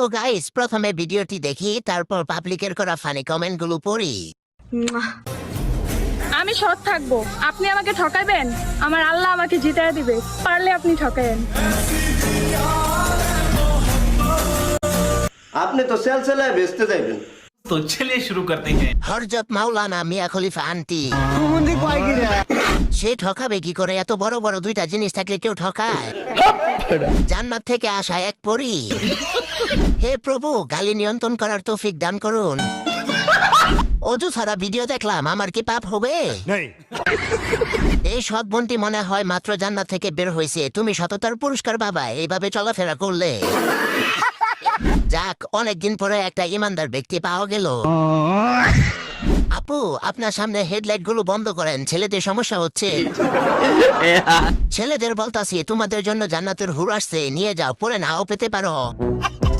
তো গাইস প্রথমে ভিডিওটি দেখি তারপর পাবলিকের করা ফানি কমেন্টগুলো পড়ি। আমি সৎ থাকব। আপনি আমাকে ঠকাবেন আমার আল্লাহ আমাকে জিতায় দিবে। পারলে আপনি ঠকাবেন আপনি তো সেলসেলায় বেচতে যাইবেন। তো চলিয়ে শুরু করতে হ্যাঁ হরজত মাওলানা মিয়া খলিফা আন্টি। সে ঠকাবে কি করে? এত বড় বড় দুইটা জিনিস থাকলে কেউ ঠকায়। জান্নাত থেকে আসা এক পরী। হে প্রভু গালি নিয়ন্ত্রণ করার তৌফিক দান করুন। অজু ছাড়া ভিডিও দেখলাম আমার কি পাপ হবে? এই সৎ বোনটি মনে হয় মাত্র জান্নাত থেকে বের হয়েছে। তুমি সততার পুরস্কার বাবা এইভাবে চলাফেরা করলে। যাক অনেকদিন পরে একটা ইমানদার ব্যক্তি পাওয়া গেল। আপু আপনার সামনে হেডলাইটগুলো বন্ধ করেন ছেলেদের সমস্যা হচ্ছে। ছেলেদের বলতাছি তোমাদের জন্য জান্নাতের হুর আসছে নিয়ে যাও পরে নাও পেতে পারো।